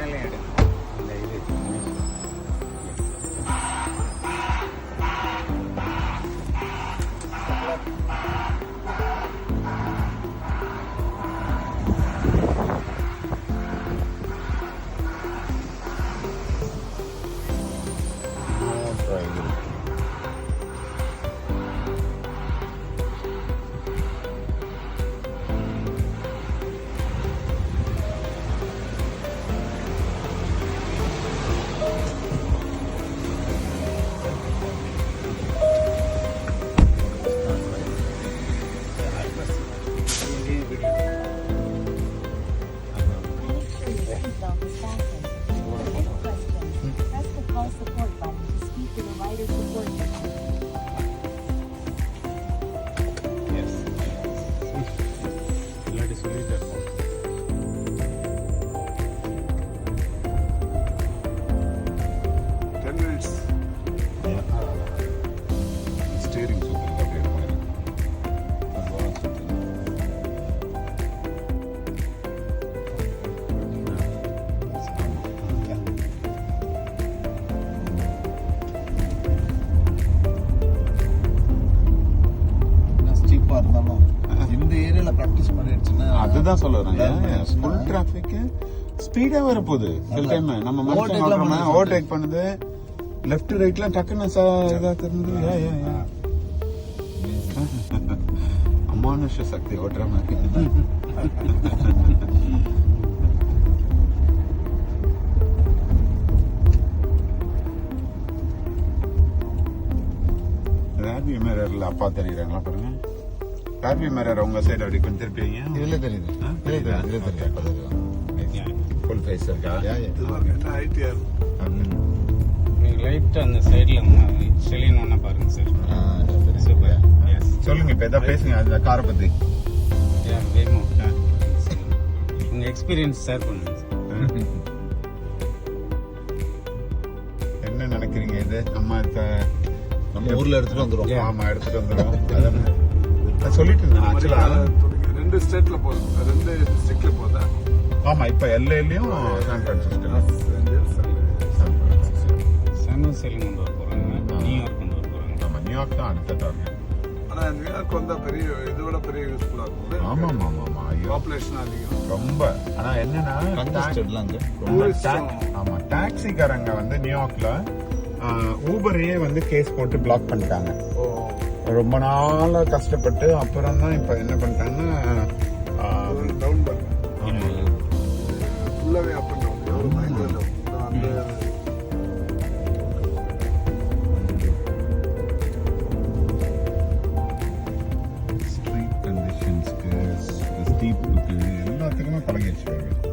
alien. அதுதான் சொல்ல வரேன் ஃபுல் டிராபிக் ஸ்பீடா வர போகுது சில டைம் நம்ம மனுஷன் ஓவர்டேக் பண்ணுது. லெஃப்ட் ரைட்லாம் டக்குன்னு ச- இதா தெரிஞ்சு ஏ ஏ ஏ அமானுஷ சக்தி ஓட்டுற மாதிரி ரேர்வி மிரர்ல அப்பா தெரியுறாங்களா பாருங்க. ரேர்வி மிரர் உங்க சைடு அப்படி கொஞ்சம் திருப்பிங்க இதுல தெரியுது தெரியுது இதுல தெரியுது. ஃபுல் ஃபேஸ் இருக்கா யா, யா. இது பாருங்க என்ன ஐடிஆர் நீங்க லைட் அந்த சைடுல செலின் ஒண்ணா பாருங்க சார். சூப்பர் சொல்லுங்க இப்ப எதாவது பேசுங்க அந்த காரை பத்தி. யா வேமோ உங்க எக்ஸ்பீரியன்ஸ் ஷேர் பண்ணுங்க என்ன நினைக்கிறீங்க இது? நம்ம இப்ப நம்ம ஊர்ல எடுத்துட்டு வந்துரும் ஆமா எடுத்துட்டு வந்துடும் அதானே. சொல்லிட்டு இருந்தேன் ஆக்சுவலா ரெண்டு ஸ்டேட்ல போகுது ரெண்டு டிஸ்ட்ரிக்ட்ல போகுதா ஆமா இப்ப எல்ஏலயும் சான் பிரான்சிஸ்கோ சான் செலின் கொண்டு வர போறாங்க. நியூயார்க் கொண்டு வர போறாங்க. ஆமா நியூயார்க் தான் அடுத்த டார்கெட் ஆனா நியூயார்க் வந்தா பெரிய இதை விட பெரிய யூஸ்ஃபுல்லா இருக்கும் ஆமா ஆமா ஆமா ஐயோ. பாப்புலேஷன் அதிகம். ரொம்ப. ஆனா என்னன்னா கன்ஜஸ்டட்ல அங்க. ரொம்ப. ஆமா டாக்ஸிக்காரங்க வந்து நியூயார்க்ல ஊபரையே வந்து கேஸ் போட்டு பிளாக் பண்ணிட்டாங்க. ஓ. ரொம்ப நாளாக கஷ்டப்பட்டு அப்புறம் தான் இப்போ என்ன பண்ணிட்டாங்கன்னா டவுன் ஃபுல்லாகவே அப் அண்ட் டவுன் ஸ்ட்ரீட் கண்டிஷன்ஸ்க்கு ஸ்டீப்புக்கு எல்லாத்துக்குமே பழகிடுச்சு